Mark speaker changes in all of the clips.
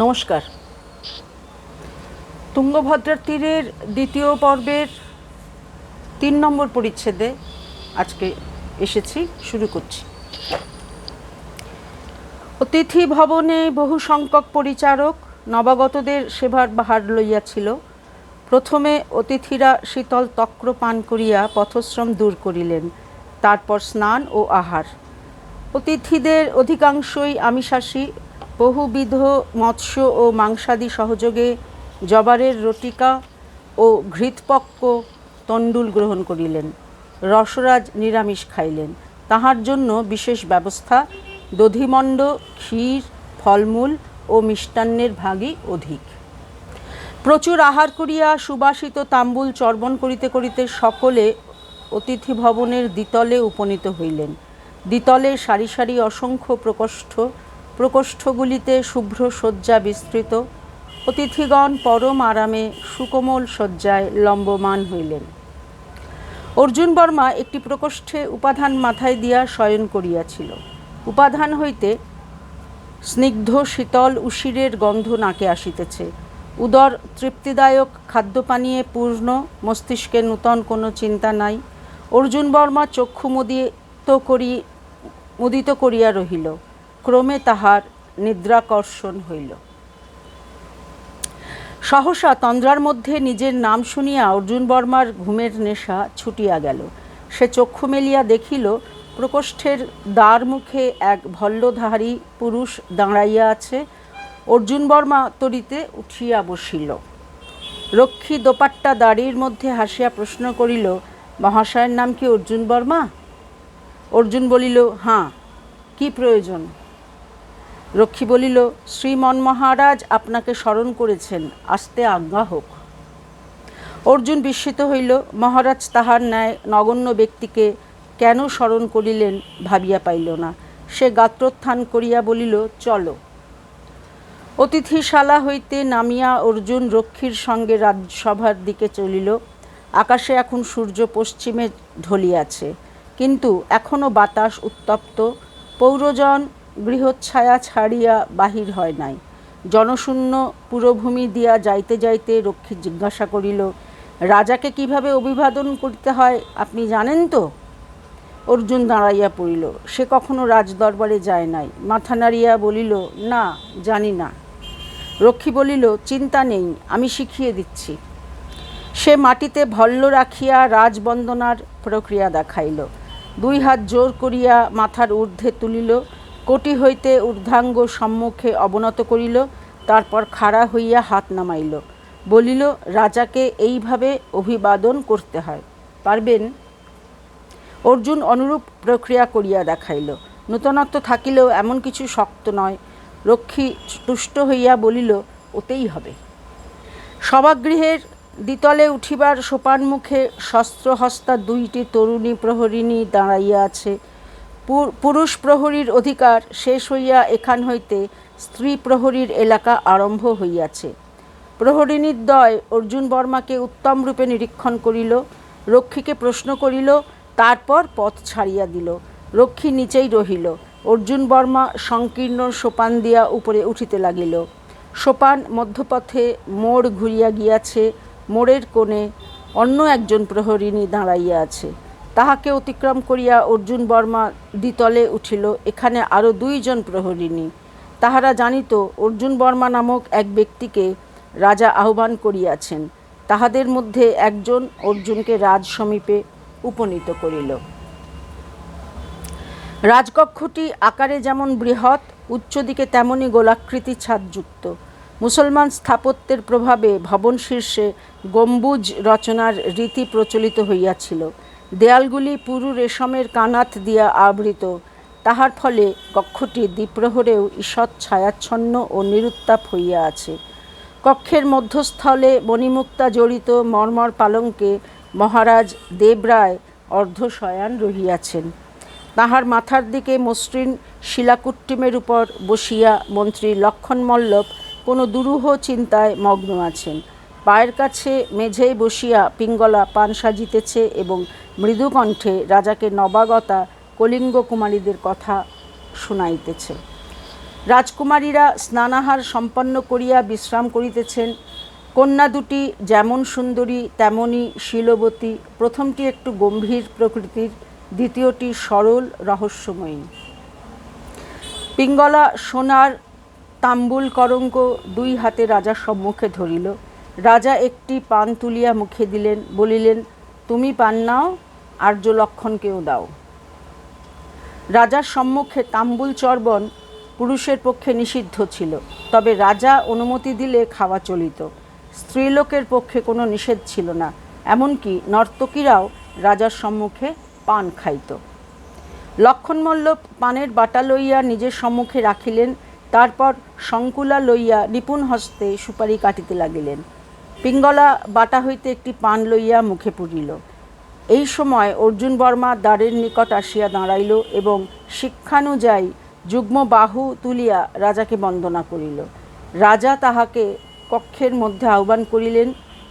Speaker 1: নমস্কার। তুঙ্গভদ্রার তীরের দ্বিতীয় পর্বের তিন নম্বর পরিচ্ছেদে আজকে এসেছি, শুরু করছি। অতিথি ভবনে বহু সংখ্যক পরিচারক নবাগতদের সেবার বাহার লইয়াছিল। প্রথমে অতিথিরা শীতল তক্র পান করিয়া পথশ্রম দূর করিলেন, তারপর স্নান ও আহার। অতিথিদের অধিকাংশই আমিষাসী বহুবিধ মৎস্য ও মাংসাদি সহযোগে জবারের রটিকা ও ঘৃতপক্ক তণ্ডুল গ্রহণ করিলেন। রসরাজ নিরামিষ খাইলেন। তাহার জন্য বিশেষ ব্যবস্থা দধিমণ্ড, ক্ষীর, ফলমূল ও মিষ্টান্নের ভাগই অধিক। প্রচুর আহার করিয়া সুবাসিত তাম্বুল চর্বণ করিতে করিতে সকলে অতিথি ভবনের দ্বিতলে উপনীত হইলেন। দ্বিতলে সারি সারি অসংখ্য প্রকোষ্ঠ প্রকোষ্ঠগুলিতে শুভ্র শয্যা বিস্তৃত। অতিথিগণ পরম আরামে সুকোমল শয্যায় লম্বমান হইলেন। অর্জুন বর্মা একটি প্রকোষ্ঠে উপাধান মাথায় দিয়া শয়ন করিয়াছিল। উপাধান হইতে স্নিগ্ধ শীতল উশিরের গন্ধ নাকে আসিতেছে। উদর তৃপ্তিদায়ক, খাদ্যপানীয়ে পূর্ণ, মস্তিষ্কে নূতন কোনো চিন্তা নাই। অর্জুন বর্মা চক্ষু মুদিত করি মুদিত করিয়া রহিল। ক্রমে তাহার নিদ্রাকর্ষণ হইল। সহসা তন্দ্রার মধ্যে নিজের নাম শুনিয়া অর্জুন বর্মার ঘুমের নেশা ছুটিয়া গেল। সে চক্ষু মেলিয়া দেখিল, প্রকোষ্ঠের দ্বার মুখে এক ভল্লধারী পুরুষ দাঁড়াইয়া আছে। অর্জুন বর্মা তরিতে উঠিয়া বসিল। রক্ষী দোপাট্টা দাড়ির মধ্যে হাসিয়া প্রশ্ন করিল, মহাশয়ের নাম কি অর্জুন বর্মা? অর্জুন বলিল হাঁ কি প্রয়োজন? রক্ষী বলিল, শ্রীমন মহারাজ আপনাকে স্মরণ করেছেন, আসতে আজ্ঞা হোক। অর্জুন বিস্মিত হইল, মহারাজ তাহার ন্যায় নগণ্য ব্যক্তিকে কেন স্মরণ করিলেন ভাবিয়া পাইল না। সে গাত্রোত্থান করিয়া বলিল, চলো। অতিথিশালা হইতে নামিয়া অর্জুন রক্ষীর সঙ্গে রাজসভার দিকে চলিল। আকাশে এখন সূর্য পশ্চিমে ঢলিয়াছে। কিন্তু এখনও বাতাস উত্তপ্ত। পৌরজন গৃহচ্ছায়া ছাড়িয়া বাহির হয় নাই। জনশূন্য পুরভূমি দিয়া যাইতে যাইতে রক্ষী জিজ্ঞাসা করিল, রাজাকে কীভাবে অভিবাদন করতে হয় আপনি জানেন তো? অর্জুন দাঁড়াইয়া পড়িল, সে কখনো রাজদরবারে যায় নাই। মাথা নাড়িয়া বলিল, না, জানি না। রক্ষী বলিল, চিন্তা নেই, আমি শিখিয়ে দিচ্ছি। সে মাটিতে ভল্ল রাখিয়া রাজবন্দনার প্রক্রিয়া দেখাইল। দুই হাত জোর করিয়া মাথার ঊর্ধ্বে তুলিল কোটি হইতে ঊর্ধ্বাঙ্গ সম্মুখে অবনত করিল, তারপর খাড়া হইয়া হাত নামাইল। বলিল, রাজাকে এইভাবে অভিবাদন করতে হয়। পারবেন? অর্জুন অনুরূপ প্রক্রিয়া করিয়া দেখাইল। নূতনত্ব থাকিলেও এমন কিছু শক্ত নয়। রক্ষী তুষ্ট হইয়া বলিল, ওতেই হবে। সভাগৃহের দ্বিতলে উঠিবার সোপান মুখে শস্ত্রহস্তা দুইটি তরুণী প্রহরিণী দাঁড়াইয়া আছে। পুরুষ প্রহরীর অধিকার শেষ হইয়া এখান হইতে স্ত্রী প্রহরীর এলাকা আরম্ভ হইয়াছে। প্রহরিণীর দয় অর্জুন বর্মাকে উত্তম রূপে নিরীক্ষণ করিল, রক্ষীকে প্রশ্ন করিল, তারপর পথ ছাড়িয়া দিল, রক্ষী নিচেই রহিল। অর্জুন বর্মা সংকীর্ণ সোপান দিয়া উপরে উঠিতে লাগিল। সোপান মধ্যপথে মোড় ঘুরিয়া গিয়াছে, মোড়ের কোণে অন্য একজন প্রহরিণী দাঁড়াইয়া আছে। তাহাকে অতিক্রম করিয়া অর্জুন বর্মা দ্বিতলে উঠিল। এখানে আরও দুইজন প্রহরিণী। তাহারা জানিত, অর্জুন বর্মা নামক এক ব্যক্তিকে রাজা আহ্বান করিয়াছেন। তাহাদের মধ্যে একজন অর্জুনকে রাজ সমীপে উপনীত করিল। রাজকক্ষটি আকারে যেমন বৃহৎ, উচ্চ দিকে তেমনই গোলাকৃতি ছাদযুক্ত। মুসলমান স্থাপত্যের প্রভাবে ভবন শীর্ষে গম্বুজ রচনার রীতি প্রচলিত হইয়াছিল। দেয়ালগুলি পুরু রেশমের কানাত দিয়া আবৃত। তাহার ফলে কক্ষটি দ্বিপ্রহরেও ঈষৎ ছায়াচ্ছন্ন ও নিরুত্তাপ হইয়া আছে। কক্ষের মধ্যস্থলে মণিমুক্তা জড়িত মর্মর পালঙ্কে মহারাজ দেবরায় অর্ধশয়ান রহিয়াছেন। তাহার মাথার দিকে মসৃণ শিলাকুট্টিমের উপর বসিয়া মন্ত্রী লক্ষণ মল্লভ কোনো দুরূহ চিন্তায় মগ্ন আছেন। পায়ের কাছে মেঝেয় বসিয়া পিঙ্গলা পান সাজিতেছে এবং মৃদুকণ্ঠে রাজাকে নবাগতা কলিঙ্গ কুমারীদের কথা শুনাইতেছে। রাজকুমারীরা স্নানাহার সম্পন্ন করিয়া বিশ্রাম করিতেছেন। কন্যা দুটি যেমন সুন্দরী তেমনই শীলবতী। প্রথমটি একটু গম্ভীর প্রকৃতির, দ্বিতীয়টি সরল, রহস্যময়ী। পিঙ্গলা সোনার তাম্বুল করঙ্ক দুই হাতে রাজার সম্মুখে ধরিল। রাজা একটি পান তুলিয়া মুখে দিলেন, বলিলেন, তুমি পান নাও, আর্য লক্ষণকেও দাও। রাজার সম্মুখে তাম্বুল চর্বণ পুরুষের পক্ষে নিষিদ্ধ ছিল, তবে রাজা অনুমতি দিলে খাওয়া চলিত। স্ত্রীলোকের পক্ষে কোনো নিষেধ ছিল না, এমনকি নর্তকীরাও রাজার সম্মুখে পান খাইত। লক্ষণমল্ল পানের বাটা লইয়া নিজের সম্মুখে রাখিলেন, তারপর শঙ্কুলা লইয়া নিপুণ হস্তে সুপারি কাটিতে লাগিলেন। পিঙ্গলা বাটা হইতে একটি পান লইয়া মুখে পুরিল এই সময় অর্জুন বর্মা দ্বারের নিকট আসিয়া দাঁড়াইল এবং শিক্ষানুযায়ী যুগ্ম বাহু তুলিয়া রাজাকে বন্দনা করিল। রাজা তাহাকে কক্ষের মধ্যে আহ্বান করিলেন,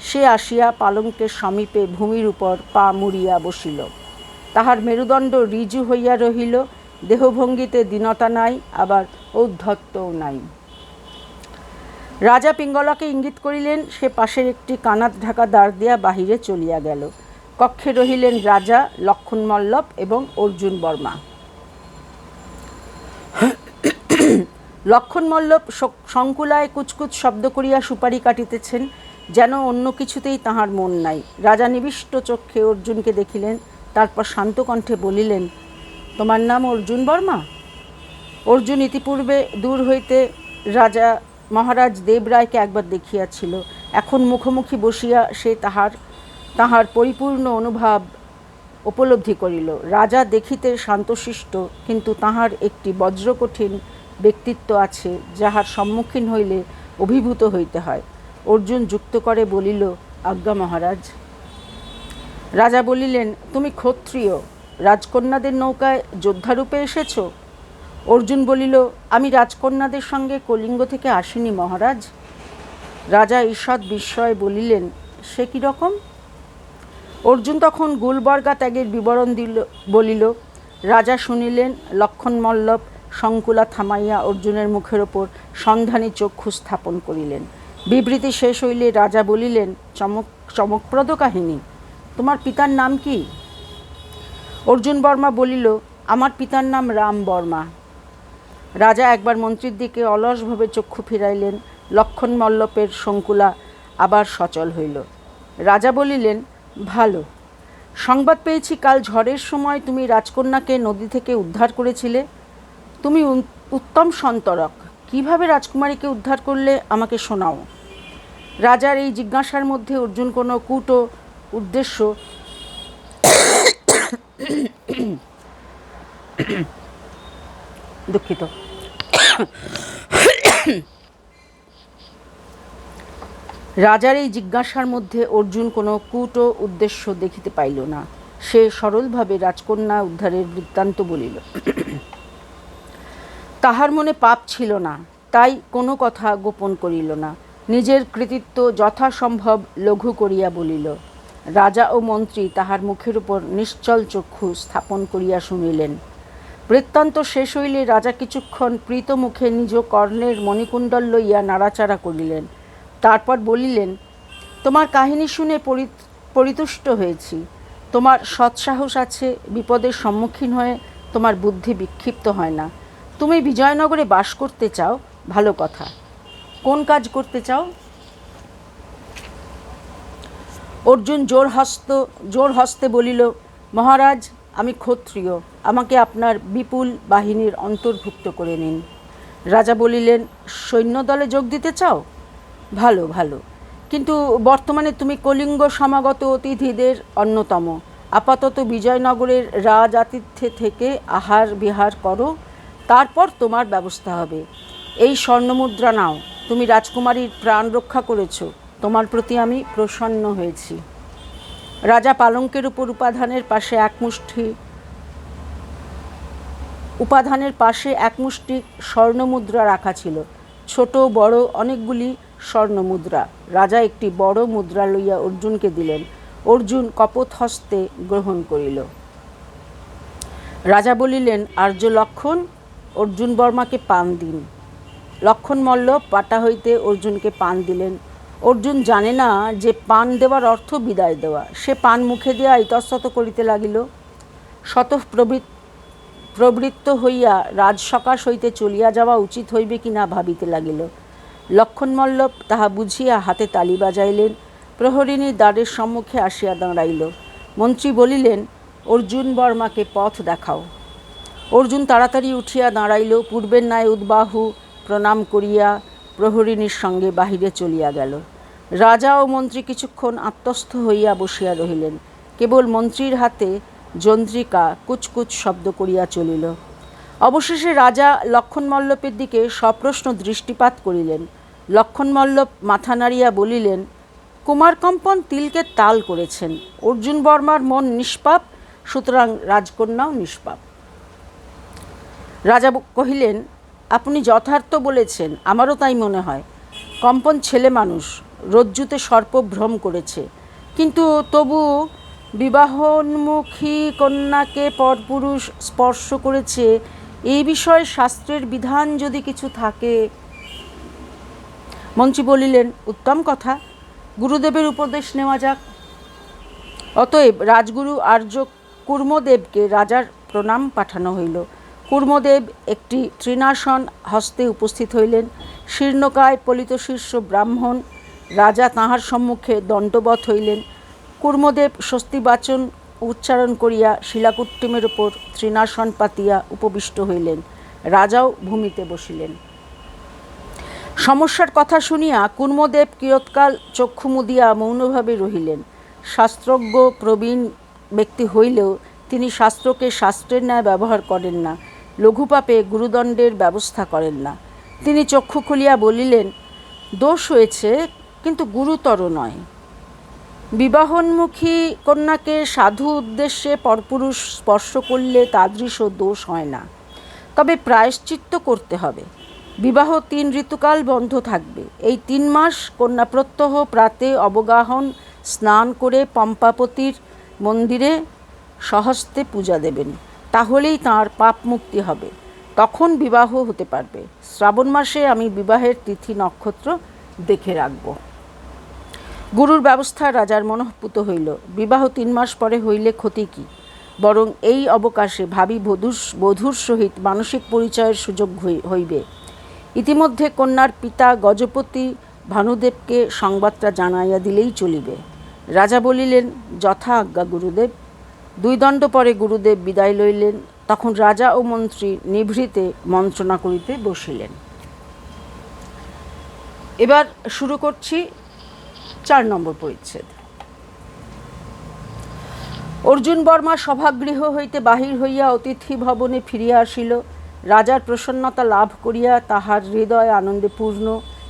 Speaker 1: সে আসিয়া পালঙ্কের সমীপে ভূমির উপর পা মুড়িয়া বসিল। তাহার মেরুদণ্ড ঋজু হইয়া রহিল, দেহভঙ্গিতে দীনতা নাই, আবার ঔদ্ধত্যও নাই। রাজা পিঙ্গলাকে ইঙ্গিত করিলেন, সে পাশের একটি কানাত ঢাকা দাঁড় দিয়া বাহিরে চলিয়া গেল। কক্ষে রহিলেন রাজা, লক্ষণ মল্লব এবং অর্জুন বর্মা। লক্ষণ মল্লব সংকুলায় কুচকুচ শব্দ করিয়া সুপারি কাটিতেছেন, যেন অন্য কিছুতেই তাহার মন নাই। রাজা নিবিষ্ট চক্ষে অর্জুনকে দেখিলেন, তারপর শান্ত কণ্ঠে বলিলেন, তোমার নাম অর্জুন বর্মা? অর্জুন ইতিপূর্বে দূর হইতে রাজা মহারাজ দেবরায়কে একবার দেখিয়াছিল। এখন মুখোমুখি বসিয়া সে তাহার তাহার পরিপূর্ণ অনুভব উপলব্ধি করিল। রাজা দেখিতে শান্তশিষ্ট, কিন্তু তাহার একটি বজ্রকঠিন ব্যক্তিত্ব আছে, যাহার সম্মুখীন হইলে অভিভূত হইতে হয়। অর্জুন যুক্ত করে বলিল, আজ্ঞা মহারাজ। রাজা বলিলেন, তুমি ক্ষত্রিয়। রাজকন্যাদের নৌকায় যোদ্ধারূপে এসেছ? অর্জুন বলিল, আমি রাজকন্যাদের সঙ্গে কলিঙ্গ থেকে আসিনি মহারাজ। রাজা ঈষৎ বিস্ময়ে বলিলেন, সে কী রকম? অর্জুন তখন গুলবর্গা ত্যাগের বিবরণ দিল, বলিল, রাজা শুনিলেন, লক্ষণ মল্লব সংকুলা থামাইয়া অর্জুনের মুখের ওপর সন্ধানী চক্ষু স্থাপন করিলেন। বিবৃতি শেষ হইলে রাজা বলিলেন, চমক, চমকপ্রদ কাহিনী। তোমার পিতার নাম কি? অর্জুন বর্মা বলিল, আমার পিতার নাম রাম বর্মা। রাজা একবার মন্ত্রীর দিকে অলসভাবে চক্ষু ফিরাইলেন, লক্ষণ মল্লপের শঙ্কুলা আবার সচল হইল। রাজা বলিলেন, ভালো। সংবাদ পেয়েছি কাল ঝড়ের সময় তুমি রাজকন্যাকে নদী থেকে উদ্ধার করেছিলে। তুমি উত্তম সন্তরক। কীভাবে রাজকুমারীকে উদ্ধার করলে আমাকে শোনাও? রাজার এই জিজ্ঞাসার মধ্যে অর্জুন কোনো কূট উদ্দেশ্য দুঃখিত। রাজার এই জিজ্ঞাসার মধ্যে অর্জুন কোনো কূট উদ্দেশ্য দেখিতে পাইল না। সে সরলভাবে রাজকন্যা উদ্ধারের বৃত্তান্ত বলিল, তাহার মনে পাপ ছিল না, তাই কোনো কথা গোপন করিল না। নিজের কৃতিত্ব যথাসম্ভব লঘু করিয়া বলিল, রাজা ও মন্ত্রী তাহার মুখের উপর নিশ্চল চক্ষু স্থাপন করিয়া শুনিলেন। বৃত্তান্ত শেষ হইলে রাজা কিছুক্ষণ প্রীত মুখে নিজ কর্ণের মণিকুণ্ডল লইয়া নাড়াচাড়া করিলেন। তারপর বলিলেন, তোমার কাহিনী শুনে পরিতুষ্ট হয়েছি। তোমার সৎসাহস আছে, বিপদের সম্মুখীন হয়ে তোমার বুদ্ধি বিক্ষিপ্ত হয় না। তুমি বিজয়নগরে বাস করতে চাও, ভালো কথা। কোন কাজ করতে চাও? অর্জুন জোর হস্ত জোর হস্তে বলিল, মহারাজ, আমি ক্ষত্রিয়। আমাকে আপনার বিপুল বাহিনীর অন্তর্ভুক্ত করে নিন। রাজা বলিলেন, সৈন্যদলে যোগ দিতে চাও? ভালো ভালো। কিন্তু বর্তমানে তুমি কলিঙ্গ সমাগত অতিথিদের অন্যতম। আপাতত বিজয়নগরের রাজ আতিথ্যে থেকে আহার বিহার করো, তারপর তোমার ব্যবস্থা হবে। এই স্বর্ণমুদ্রা নাও। তুমি রাজকুমারীর প্রাণ রক্ষা করেছ। তোমার প্রতি আমি প্রসন্ন হয়েছি। রাজা পালঙ্কের উপর উপাধানের পাশে এক মুষ্টি উপাধানের পাশে এক মুষ্টি স্বর্ণমুদ্রা রাখা ছিল। ছোট, বড় অনেকগুলি স্বর্ণমুদ্রা। রাজা একটি বড় মুদ্রা লইয়া অর্জুনকে দিলেন। অর্জুন কপথ হস্তে গ্রহণ করিল। রাজা বলিলেন, আর্য লক্ষণ, অর্জুন বর্মাকে পান দিন। লক্ষণ মল্ল পাটা হইতে অর্জুনকে পান দিলেন। অর্জুন জানে না যে পান দেওয়ার অর্থ বিদায় দেওয়া। সে পান মুখে দিয়া ইতস্তত করিতে লাগিল। শতঃ প্রবৃত প্রবৃত্ত হইয়া রাজসকাশ হইতে চলিয়া যাওয়া উচিত হইবে কি না ভাবিতে লাগিল। লক্ষণমল্ল তাহা বুঝিয়া হাতে তালি বাজাইলেন, প্রহরিণী দ্বারের সম্মুখে আসিয়া দাঁড়াইল। মন্ত্রী বলিলেন, অর্জুন বর্মাকে পথ দেখাও। অর্জুন তাড়াতাড়ি উঠিয়া দাঁড়াইল। পূর্বের ন্যায় উদ্বাহু প্রণাম করিয়া প্রহরিণীর সঙ্গে বাহিরে চলিয়া গেল। রাজা ও মন্ত্রী কিছুক্ষণ আত্মস্থ হইয়া বসিয়া রহিলেন। কেবল মন্ত্রীর হাতে যন্ত্রিকা কুচকুচ শব্দ করিয়া চলিল। অবশেষে রাজা লক্ষণমল্লপের দিকে সপ্রশ্ন দৃষ্টিপাত করিলেন। লক্ষণ লক্ষণমল্লপ মাথা নাড়িয়া বলিলেন, কুমারকম্পন তিলকে তাল করেছেন। অর্জুন বর্মার মন নিষ্পাপ, সুতরাং রাজকন্যাও নিষ্পাপ। রাজা কহিলেন, আপনি যথার্থ বলেছেন, আমারও তাই মনে হয়। কম্পন ছেলে মানুষ, রজ্জুতে সর্প ভ্রম করেছে। কিন্তু তবু বিবাহোন্মুখী কন্যাকে পরপুরুষ স্পর্শ করেছে। এই বিষয়ে শাস্ত্রের বিধান যদি কিছু থাকে। মন্ত্রী বলিলেন, উত্তম কথা। গুরুদেবের উপদেশ নেওয়া যাক। অতএব রাজগুরু আর্য কুর্মদেবকে রাজার প্রণাম পাঠানো হইল। কুর্মদেব একটি তৃণাসন হস্তে উপস্থিত হইলেন। শীর্ণকায় পলিত শীর্ষ ব্রাহ্মণ রাজা তাহার সম্মুখে দণ্ডবধ হইলেন। কুর্মদেব স্বস্তিবাচন উচ্চারণ করিয়া শিলাকুট্টিমের উপর তৃণাসন পাতিয়া উপবিষ্ট হইলেন। রাজাও ভূমিতে বসিলেন। সমস্যার কথা শুনিয়া কুর্মদেব কিয়ৎকাল চক্ষু মুদিয়া মৌনভাবে রহিলেন। শাস্ত্রজ্ঞ, প্রবীণ ব্যক্তি হইলেও তিনি শাস্ত্রকে শাস্ত্রের ন্যায় ব্যবহার করেন না, লঘুপাপে গুরুদণ্ডের ব্যবস্থা করেন না। তিনি চক্ষু খুলিয়া বলিলেন, দোষ হয়েছে, কিন্তু গুরুতর নয়। বিবাহোন্মুখী কন্যাকে সাধু উদ্দেশ্যে পরপুরুষ স্পর্শ করলে তাদৃশ দোষ হয় না। তবে প্রায়শ্চিত্ত করতে হবে। বিবাহ তিন ঋতুকাল বন্ধ থাকবে। এই তিন মাস কন্যা প্রত্যহ প্রাতে অবগাহন, স্নান করে পম্পাপতির মন্দিরে সহস্তে পূজা দেবেন। তাহলেই তাঁর পাপ মুক্তি হবে। তখন বিবাহ হতে পারবে। শ্রাবণ মাসে আমি বিবাহের তিথি নক্ষত্র দেখে রাখব। গুরুর ব্যবস্থা রাজার মনঃপুত হইল। বিবাহ তিন মাস পরে হইলে ক্ষতি কি? বরং এই অবকাশে ভাবি বধূর বধূর সহিত মানসিক পরিচয়ের সুযোগ হইবে। ইতিমধ্যে কন্যার পিতা গজপতি ভানুদেবকে সংবাদটা জানাইয়া দিলেই চলিবে। রাজা বলিলেন, যথা আজ্ঞা গুরুদেব। দুই দণ্ড পরে গুরুদেব বিদায় লইলেন। তখন রাজা ও মন্ত্রী নিভৃতে মন্ত্রণা করিতে বসিলেন। এবার শুরু করছি চার নম্বর পরিচ্ছেদ। অর্জুন বর্মা সভাগৃহ হইতে বাহির হইয়া অতিথি ভবনে ফিরিয়া আসিল। রাজার প্রসন্নতা লাভ করিয়া তাহার হৃদয় আনন্দে পূর্ণ।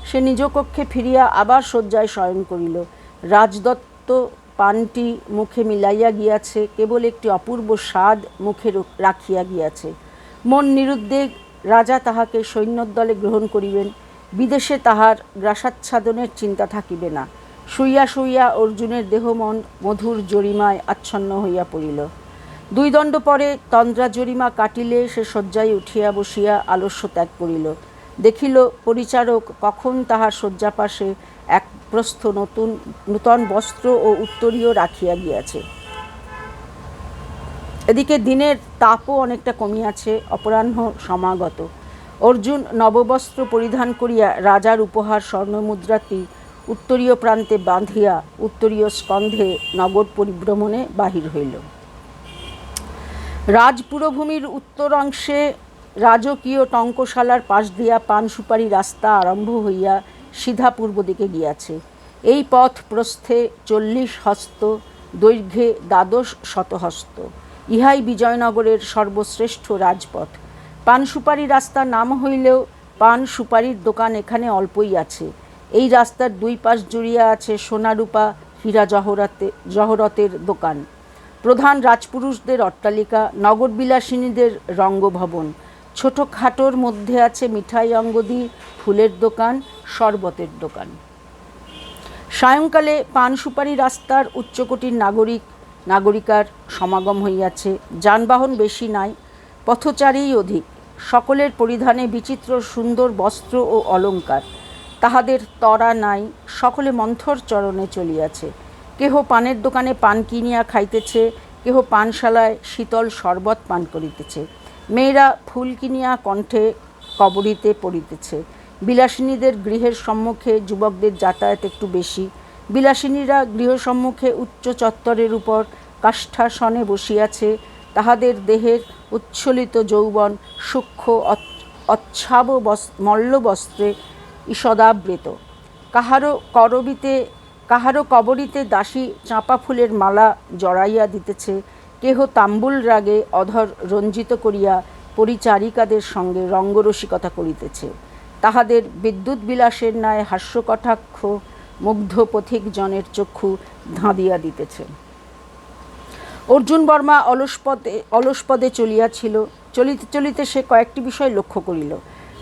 Speaker 1: সে নিজ কক্ষে ফিরিয়া আবার শয্যায় শয়ন করিল। রাজদত্ত পানটি মুখে মিলাইয়া গিয়াছে, কেবল একটি অপূর্ব স্বাদ মুখে রাখিয়া গিয়াছে। মন নিরুদ্বেগ রাজা তাহাকে সৈন্যদলে গ্রহণ করিবেন। বিদেশে তাহার গ্রাসাচ্ছাদনের চিন্তা থাকিবে না। শুইয়া শুইয়া অর্জুনের দেহ মন মধুর জরিমায় আচ্ছন্ন হইয়া পড়িল। দুই দণ্ড পরে তন্দ্রা জরিমা কাটিলে সে শয্যায় উঠিয়া বসিয়া আলস্য ত্যাগ করিল। দেখিল, পরিচারক, কখন তাহার শয্যাপাশে এক প্রস্থ নতুন, নূতন বস্ত্র ও উত্তরীয় রাখিয়া গিয়াছে। এদিকে দিনের তাপও অনেকটা কমিয়াছে, অপরাহ্ন সমাগত। অর্জুন নববস্ত্র পরিধান করিয়া রাজার উপহার স্বর্ণমুদ্রাটি উত্তরীয় প্রান্তে বাঁধিয়া উত্তরীয় স্কন্ধে নগর পরিভ্রমণে বাহির হইল। রাজপুরভূমির উত্তর অংশে রাজকীয় টঙ্কশালার পাশ দিয়া পান সুপারি রাস্তা আরম্ভ হইয়া সিধা পূর্ব দিকে গিয়াছে। এই পথ প্রস্থে চল্লিশ হস্ত, দৈর্ঘ্যে দ্বাদশ শতহস্ত। ইহাই বিজয়নগরের সর্বশ্রেষ্ঠ রাজপথ। পান সুপারি রাস্তা নাম হইলেও পান সুপারির দোকান এখানে অল্পই আছে। এই রাস্তার দুই পাশ জুড়িয়া আছে সোনারূপা হীরা জহরাতে, জহরতের দোকান। প্রধান রাজপুরুষদের অট্টালিকা নগরবিলাসিনীদের রঙ্গভবন। ছোটোখাটোর মধ্যে আছে মিঠাই অঙ্গদি, ফুলের দোকান, শরবতের দোকান। সায়ংকালে পান সুপারি রাস্তার উচ্চকোটির নাগরিক, নাগরিকার সমাগম হইয়াছে। যানবাহন বেশি নাই, পথচারীই অধিক। সকলের পরিধানে বিচিত্র সুন্দর বস্ত্র ও অলঙ্কার তাহাদের তরা নাই, সকলে মন্থর চরণে চলিয়াছে। কেহ পানের দোকানে পান কিনিয়া খাইতেছে, কেহ পানশালায় শীতল শরবত পান করিতেছে। মেয়েরা ফুল কিনিয়া কণ্ঠে কবরিতে পড়িতেছে। বিলাসিনীদের গৃহের সম্মুখে যুবকদের যাতায়াত একটু বেশি। বিলাসিনীরা গৃহসম্মুখে উচ্চ চত্বরের উপর কাষ্ঠাসনে বসিয়াছে। তাহাদের দেহের উচ্ছ্বলিত যৌবন সূক্ষ্ম অচ্ছাব মল্লবস্ত্রে ঈষদাবৃত। কাহারও করবিতে কাহারও কবরিতে দাসী চাঁপা ফুলের মালা জড়াইয়া দিতেছে, কেহ তাম্বুল রাগে অধর রঞ্জিত করিয়া পরিচারিকাদের সঙ্গে রঙ্গরসিকতা করিতেছে। তাহাদের বিদ্যুৎ বিলাসের ন্যায় হাস্যকটাক্ষ মুগ্ধ পথিক জনের চক্ষু ধাঁধিয়া দিতেছে। অর্জুন বর্মা অলসপদে অলসপদে চলিয়াছিল, চলিতে চলিতে সে কয়েকটি বিষয় লক্ষ্য করিল।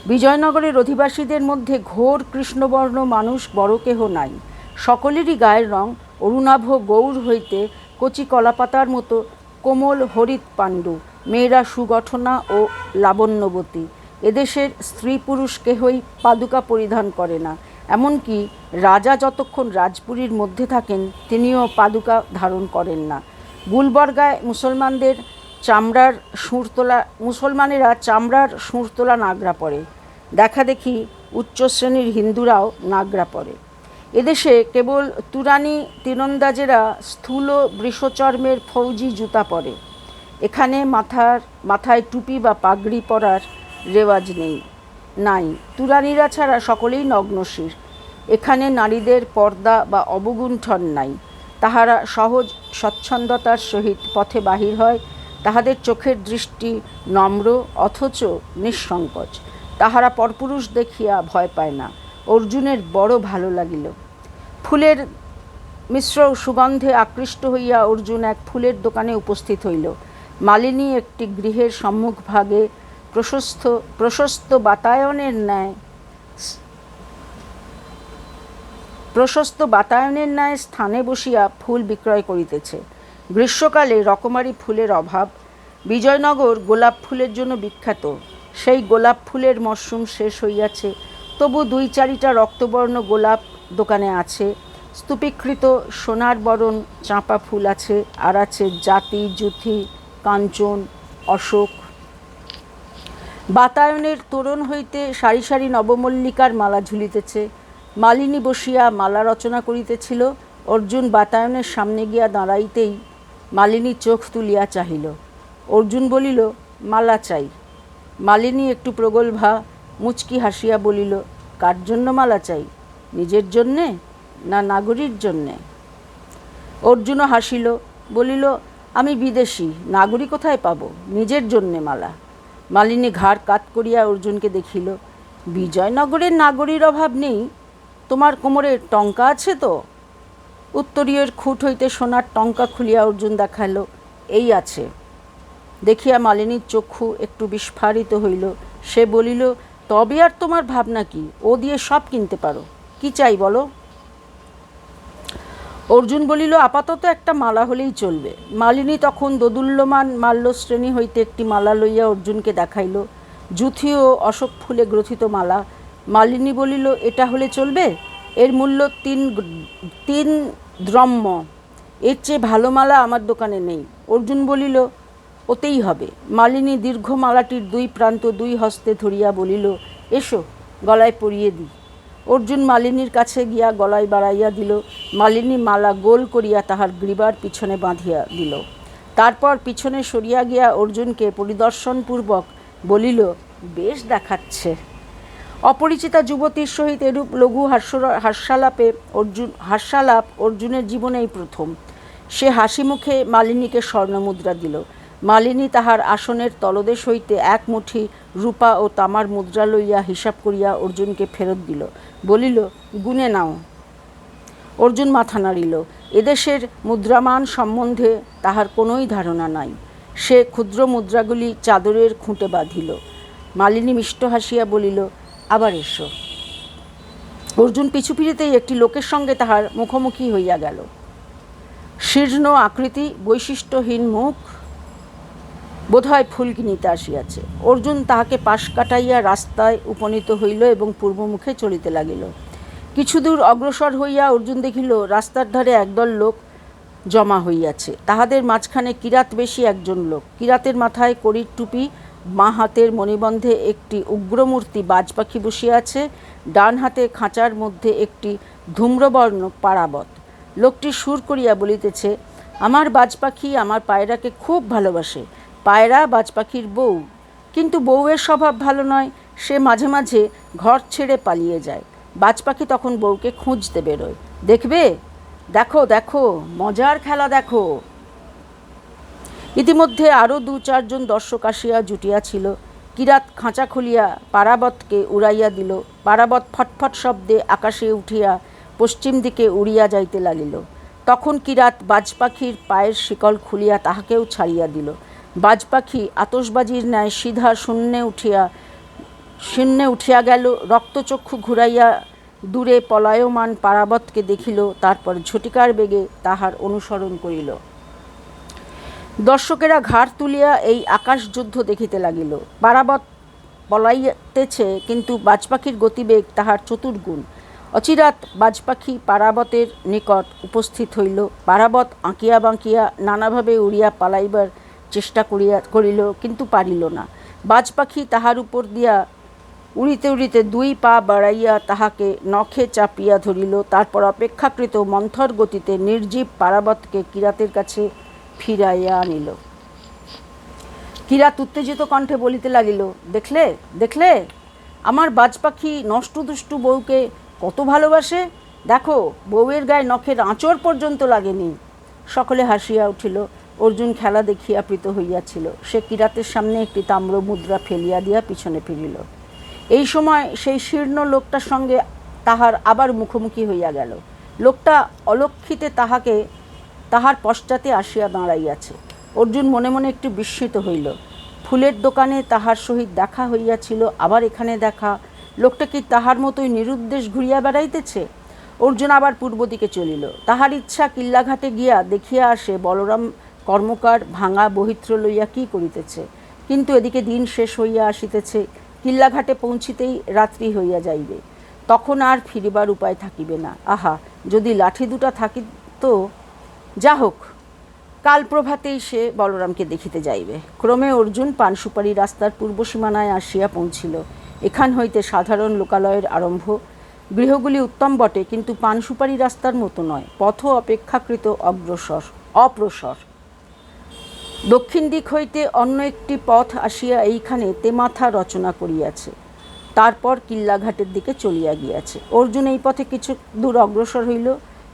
Speaker 1: বিজয়নগরের অধিবাসীদের মধ্যে ঘোর কৃষ্ণবর্ণ মানুষ বড় কেহ নাই। সকলেরই গায়ের রং অরুণাভ গৌর হইতে কচি কলাপাতার মতো কোমল হরিত পাণ্ডু। মেয়েরা সুগঠনা ও লাবণ্যবতী। এদেশের স্ত্রী পুরুষ কেহই পাদুকা পরিধান করে না। এমনকি রাজা যতক্ষণ রাজপুরীর মধ্যে থাকেন, তিনিও পাদুকা ধারণ করেন না। গুলবর্গায় মুসলমানদের চামড়ার সুরতোলা, মুসলমানেরা চামড়ার সুরতোলা নাগরা পরে। দেখা দেখি উচ্চ শ্রেণির হিন্দুরাও নাগরা পরে। এদেশে কেবল তুরানি, তীরন্দাজেরা স্থূল বৃষচর্মের ফৌজি জুতা পরে। এখানে মাথার, মাথায় টুপি বা পাগড়ি পরার রেওয়াজ নেই, নাই। তুরানিরা ছাড়া সকলেই নগ্নশির। এখানে নারীদের পর্দা বা অবগুণ্ঠন নাই। তাহারা সহজ স্বচ্ছন্দতার সহিত পথে বাহির হয় তাহাদের চোখের দৃষ্টি নম্র অথচ নিঃসংকোচ। তাহারা পরপুরুষ দেখিয়া ভয় পায় না। অর্জুনের বড় ভালো লাগিল। ফুলের মিশ্র সুগন্ধে আকৃষ্ট হইয়া অর্জুন এক ফুলের দোকানে উপস্থিত হইল। মালিনী একটি গৃহের সম্মুখভাগে প্রশস্ত প্রশস্ত বাতায়নের ন্যায় প্রশস্ত বাতায়নের ন্যায় স্থানে বসিয়া ফুল বিক্রয় করিতেছে। গ্রীষ্মকালে রকমারি ফুলের অভাব। বিজয়নগর গোলাপ ফুলের জন্য বিখ্যাত। সেই গোলাপ ফুলের মরশুম শেষ হইয়াছে। তবু দুই চারিটা রক্তবর্ণ গোলাপ দোকানে আছে। স্তূপীকৃত সোনার বরণ চাঁপা ফুল আছে। আর আছে জাতি, জুথি, কাঞ্চন, অশোক। বাতায়নের তোরণ হইতে সারি সারি নবমল্লিকার মালা ঝুলিতেছে। মালিনী বসিয়া মালা রচনা করিতেছিল। অর্জুন বাতায়নের সামনে গিয়া দাঁড়াইতেই মালিনী চোখ তুলিয়া চাহিল। অর্জুন বলিল, মালা চাই। মালিনী একটু প্রগল্ভা মুচকি হাসিয়া বলিল, কার জন্য মালা চাই? নিজের জন্যে না নাগরীর জন্যে? অর্জুনও হাসিল, বলিল, আমি বিদেশি, নাগরী কোথায় পাবো? নিজের জন্যে মালা। মালিনী ঘাড় কাত করিয়া অর্জুনকে দেখিল, বিজয়নগরের নাগরীর অভাব নেই। তোমার কোমরে টঙ্কা আছে তো? উত্তরীয়ের খুঁট হইতে সোনার টঙ্কা খুলিয়া অর্জুন দেখাইল, এই আছে। দেখিয়া মালিনীর চক্ষু একটু বিস্ফারিত হইল। সে বলিল, তবে আর তোমার ভাবনা কি? ও দিয়ে সব কিনতে পারো। কি চাই বলো? অর্জুন বলিল, আপাতত একটা মালা হলেই চলবে। মালিনী তখন দোদুল্যমান মাল্যশ্রেণী হইতে একটি মালা লইয়া অর্জুনকে দেখাইল জুথি ও অশোক ফুলে গ্রথিত মালা। মালিনী বলিল, এটা হলে চলবে? এর মূল্য তিন তিন দ্রম্য। এর চেয়ে ভালো মালা আমার দোকানে নেই। অর্জুন বলিল, ওতেই হবে। মালিনী দীর্ঘ মালাটির দুই প্রান্ত দুই হস্তে ধরিয়া বলিল, এসো, গলায় পরিয়ে দিই। অর্জুন মালিনীর কাছে গিয়া গলায় বাড়াইয়া দিল। মালিনী মালা গোল করিয়া তাহার গ্রীবার পিছনে বাঁধিয়া দিল। তারপর পিছনে সরিয়া গিয়া অর্জুনকে পরিদর্শনপূর্বক বলিল, বেশ দেখাচ্ছে। অপরিচিতা যুবতীর সহিত এরূপ লঘু হাস্য হাস্যালাপে অর্জুন হাস্যালাপ অর্জুনের জীবনেই প্রথম। সে হাসি মুখে মালিনীকে স্বর্ণমুদ্রা দিল। মালিনী তাহার আসনের তলদেশ হইতে এক মুঠি রূপা ও তামার মুদ্রা লইয়া হিসাব করিয়া অর্জুনকে ফেরত দিল। বলিল, গুনে নাও। অর্জুন মাথা নাড়িল। এদেশের মুদ্রামান সম্বন্ধে তাহার কোনোই ধারণা নাই। সে ক্ষুদ্র মুদ্রাগুলি চাদরের খুঁটে বাঁধিল। মালিনী মিষ্ট হাসিয়া বলিল আবার এসো। অর্জুন পিছু ফিরিতেই একটি লোকের সঙ্গে তাহার মুখোমুখি হইয়া গেল। শীর্ণ আকৃতি, বৈশিষ্ট্যহীন মুখ, বোধহয় ফুল কিনিতে আসিয়াছে। অর্জুন তাহাকে পাশ কাটাইয়া রাস্তায় উপনীত হইল এবং পূর্বমুখে চলিতে লাগিল। কিছু দূর অগ্রসর হইয়া অর্জুন দেখিল, রাস্তার ধারে একদল লোক জমা হইয়াছে। তাহাদের মাঝখানে কিরাত বেশি একজন লোক। কিরাতের মাথায় করির টুপি বাঁ হাতের মণিবন্ধে একটি উগ্রমূর্তি বাজ পাখি বসিয়াছে ডান হাতে খাঁচার মধ্যে একটি ধূম্রবর্ণ পারাবত। লোকটি সুর করিয়া বলিতেছে, আমার বাজ পাখি আমার পায়রাকে খুব ভালোবাসে। পায়রা বাজ পাখির বউ। কিন্তু বউয়ের স্বভাব ভালো নয়। সে মাঝে মাঝে ঘর ছেড়ে পালিয়ে যায়। বাজ পাখি তখন বউকে খুঁজতে বেরোয়। দেখবে? দেখো দেখো, মজার খেলা দেখো। ইতিমধ্যে আরও দু চারজন দর্শক আসিয়া জুটিয়াছিল। কিরাত খাঁচা খুলিয়া পারাবতকে উড়াইয়া দিল। পারাবত ফটফট শব্দে আকাশে উঠিয়া পশ্চিম দিকে উড়িয়া যাইতে লাগিল। তখন কিরাত বাজ পাখির পায়ের শিকল খুলিয়া তাহাকেও ছাড়িয়া দিল। বাজ পাখি আতসবাজির ন্যায় সিধা শূন্যে উঠিয়া শূন্যে উঠিয়া গেল, রক্তচক্ষু ঘুরাইয়া দূরে পলায়মান পারাবতকে দেখিল, তারপর ঝটিকার বেগে তাহার অনুসরণ করিল। দর্শকেরা ঘাড় তুলিয়া এই আকাশযুদ্ধ দেখিতে লাগিল। পারাবত পলাইতেছে, কিন্তু বাজপাখির গতিবেগ তাহার চতুর্গুণ। অচিরাত বাজপাখি পারাবতের নিকট উপস্থিত হইল। পারাবত আঁকিয়া বাঁকিয়া নানাভাবে উড়িয়া পালাইবার চেষ্টা করিয়া, করিল, কিন্তু পারিল না। বাজপাখি তাহার উপর দিয়া উড়িতে উড়িতে দুই পা বাড়াইয়া তাহাকে নখে চাপিয়া ধরিল। তারপর অপেক্ষাকৃত মন্থর গতিতে নির্জীব পারাবতকে কিরাতের কাছে ফিরাইয়া আনিল। কিরাত উত্তেজিত কণ্ঠে বলিতে লাগিল, দেখলে দেখলে, আমার বাজ পাখি নষ্ট দুষ্টু বউকে কত ভালোবাসে? দেখো, বউয়ের গায়ে নখের আঁচড় পর্যন্ত লাগেনি। সকলে হাসিয়া উঠিল। অর্জুন খেলা দেখিয়া প্রীত হইয়াছিল। সে কিরাতের সামনে একটি তাম্র মুদ্রা ফেলিয়া দিয়া পিছনে ফিরিল। এই সময় সেই শীর্ণ লোকটার সঙ্গে তাহার আবার মুখোমুখি হইয়া গেল। লোকটা অলক্ষিতে তাহাকে তাহার পশ্চাতে আসিয়া দাঁড়াইয়াছে। অর্জুন মনে মনে একটু বিস্মিত হইল। ফুলের দোকানে তাহার সহিত দেখা হইয়াছিল, আবার এখানে দেখা। লোকটা কি তাহার মতোই নিরুদ্দেশ ঘুরিয়া বেড়াইতেছে? অর্জুন আবার পূর্ব দিকে চলিল। তাহার ইচ্ছা কিল্লাঘাটে গিয়া দেখিয়া আসে, বলরাম কর্মকার ভাঙা বহিত্র লইয়া কি করিতেছে? কিন্তু এদিকে দিন শেষ হইয়া আসিতেছে, কিল্লাঘাটে পৌঁছিতেই রাত্রি হইয়া যাইবে। তখন আর ফিরিবার উপায় থাকিবে না। আহা, যদি লাঠি দুটা থাকিত যা হোক, কাল প্রভাতেই সে বলরামকে দেখিতে যাইবে। ক্রমে অর্জুন পানসুপারি রাস্তার পূর্ব সীমানায় আসিয়া পৌঁছিল। এখান হইতে সাধারণ লোকালয়ের আরম্ভ। গৃহগুলি উত্তম বটে, কিন্তু পানসুপারি রাস্তার মতো নয়। পথ অপেক্ষাকৃত অগ্রসর, অপ্রসর। দক্ষিণ দিক হইতে অন্য একটি পথ আসিয়া এইখানে তেমাথা রচনা করিয়াছে। তারপর কিল্লাঘাটের দিকে চলিয়া গিয়াছে। অর্জুন এই পথে কিছু দূর অগ্রসর হইল।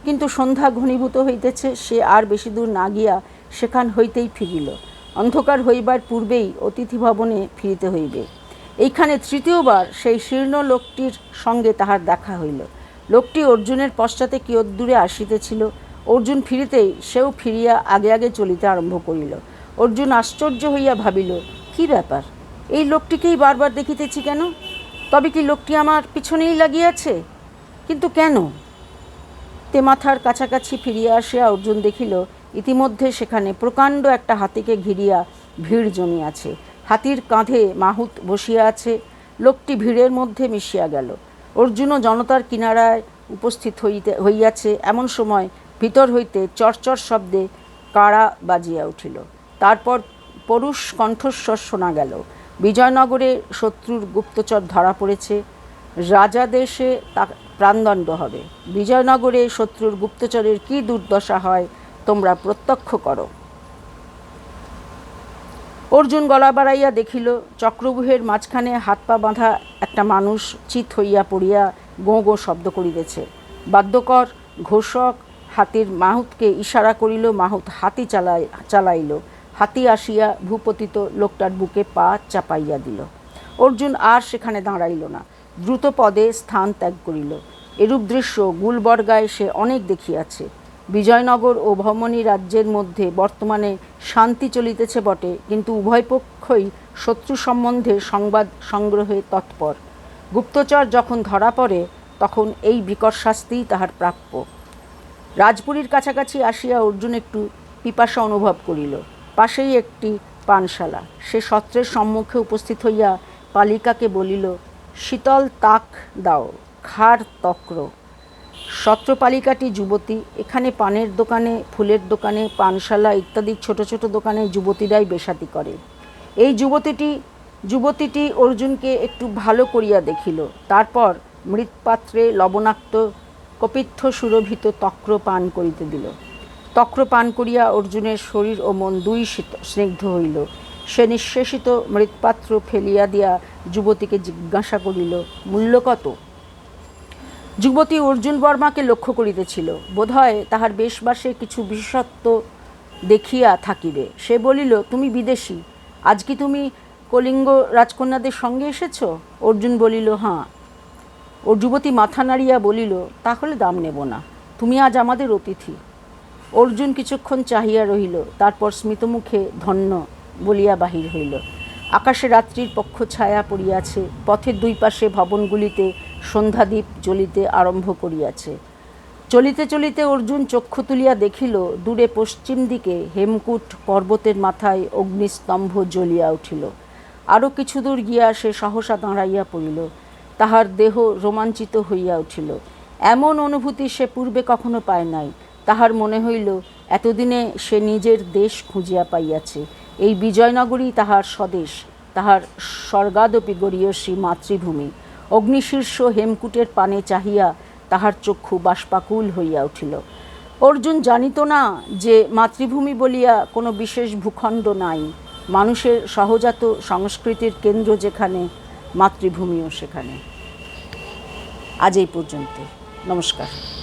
Speaker 1: কিন্তু সন্ধ্যা ঘনীভূত হইতেছে, সে আর বেশি দূর না গিয়া সেখান হইতেই ফিরিল। অন্ধকার হইবার পূর্বেই অতিথি ভবনে ফিরিতে হইবে। এইখানে তৃতীয়বার সেই শীর্ণ লোকটির সঙ্গে তাহার দেখা হইল। লোকটি অর্জুনের পশ্চাতে কিয়দ্দূরে আসিতেছিল। অর্জুন ফিরিতেই সেও ফিরিয়া আগে আগে চলিতে আরম্ভ করিল। অর্জুন আশ্চর্য হইয়া ভাবিল, কি ব্যাপার? এই লোকটিকেই বারবার দেখিতেছি কেন? তবে কি লোকটি আমার পিছনেই লাগিয়াছে? কিন্তু কেন? তেমাথার কাছাকাছি ফিরিয়া আসিয়া অর্জুন দেখিল, ইতিমধ্যে সেখানে প্রকাণ্ড একটা হাতিকে ঘিরিয়া ভিড় জমিয়াছে। হাতির কাঁধে মাহুত বসিয়া আছে, লোকটি ভিড়ের মধ্যে মিশিয়া গেল। অর্জুনও জনতার কিনারায় উপস্থিত হইতে, হইয়াছে। এমন সময় ভিতর হইতে চরচর শব্দে কাড়া বাজিয়া উঠিল। তারপর পরুষ কণ্ঠস্বর শোনা গেল, বিজয়নগরে শত্রুর গুপ্তচর ধরা পড়েছে। রাজা দেশে প্রাণদণ্ড হবে। বিজয়নগরে শত্রুর গুপ্তচরের কি দুর্দশা হয়, তোমরা প্রত্যক্ষ করো। অর্জুন গলা বাড়াইয়া দেখিল চক্রবুহের মাঝখানে হাত পা বাঁধা একটা মানুষ চিত হইয়া পড়িয়া গোঁ গোঁ শব্দ করিতেছে। বাদ্যকর, ঘোষক হাতির মাহুতকে ইশারা করিল, মাহুত হাতি চালাই, চালাইল। হাতি আসিয়া ভূপতিত লোকটার বুকে পা চাপাইয়া দিল। অর্জুন আর সেখানে দাঁড়াইল না। দ্রুত পদে স্থান ত্যাগ করিল। এরূপ দৃশ্য গুলবর্গায় সে অনেক দেখিয়াছে। বিজয়নগর ও ভমনী রাজ্যের মধ্যে বর্তমানে শান্তি চলিতেছে বটে, কিন্তু উভয় পক্ষই শত্রু সম্বন্ধে সংবাদ সংগ্রহে তৎপর। গুপ্তচর যখন ধরা পড়ে, তখন এই বিকট শাস্তিই তাহার প্রাপ্য। রাজপুরীর কাছাকাছি আসিয়া অর্জুন একটু পিপাসা অনুভব করিল। পাশেই একটি পানশালা। সে সত্রের সম্মুখে উপস্থিত হইয়া পালিকাকে বলিল শীতল তাক দাও, খার তক্র। সত্রপালিকাটি যুবতী, এখানে পানের দোকানে, ফুলের দোকানে, পানশালা ইত্যাদি ছোট ছোট দোকানে যুবতীরাই বেশাতি করে। এই যুবতীটি যুবতীটি অর্জুনকে একটু ভালো করিয়া দেখিল। তারপর মৃৎপাত্রে লবণাক্ত কপিত্থ সুরভিত তক্র পান করিতে দিল। তক্র পান করিয়া অর্জুনের শরীর ও মন দুই স্নিগ্ধ হইল। সে নিঃশেষিত মৃৎপাত্র ফেলিয়া দিয়া যুবতীকে জিজ্ঞাসা করিল, মূল্য কত? যুবতী অর্জুন বর্মাকে লক্ষ্য করিতেছিল। বোধহয় তাহার বেশবাসে কিছু বিশেষত্ব দেখিয়া থাকিবে। সে বলিল, তুমি বিদেশি, আজ কি তুমি কলিঙ্গ রাজকন্যাদের সঙ্গে এসেছ? অর্জুন বলিল হাঁ ও যুবতী মাথা নাড়িয়া বলিল, তাহলে দাম নেব না, তুমি আজ আমাদের অতিথি। অর্জুন কিছুক্ষণ চাহিয়া রহিল, তারপর স্মিতমুখে ধন্য বলিয়া বাহির হইল। আকাশে রাত্রির পক্ষ ছায়া পড়িয়াছে, পথের দুই পাশে ভবনগুলিতে সন্ধ্যাদীপ জ্বলিতে আরম্ভ করিয়াছে। চলিতে চলিতে অর্জুন চক্ষু তুলিয়া দেখিল, দূরে পশ্চিম দিকে হেমকূট পর্বতের মাথায় অগ্নিস্তম্ভ জ্বলিয়া উঠিল। আরও কিছু দূর গিয়া সে সহসা দাঁড়াইয়া পড়িল। তাহার দেহ রোমাঞ্চিত হইয়া উঠিল। এমন অনুভূতি সে পূর্বে কখনো পায় নাই। তাহার মনে হইল, এতদিনে সে নিজের দেশ খুঁজিয়া পাইয়াছে। এই বিজয়নগরী তাহার স্বদেশ, তাহার স্বর্গাদপি গরীয়সী মাতৃভূমি। অগ্নিশীর্ষ হেমকূটের পানে চাহিয়া তাহার চক্ষু বাষ্পাকুল হইয়া উঠিল। অর্জুন জানিত না যে মাতৃভূমি বলিয়া কোনো বিশেষ ভূখণ্ড নাই। মানুষের সহজাত সংস্কৃতির কেন্দ্র যেখানে, মাতৃভূমিও সেখানে। আজ এই পর্যন্ত নমস্কার।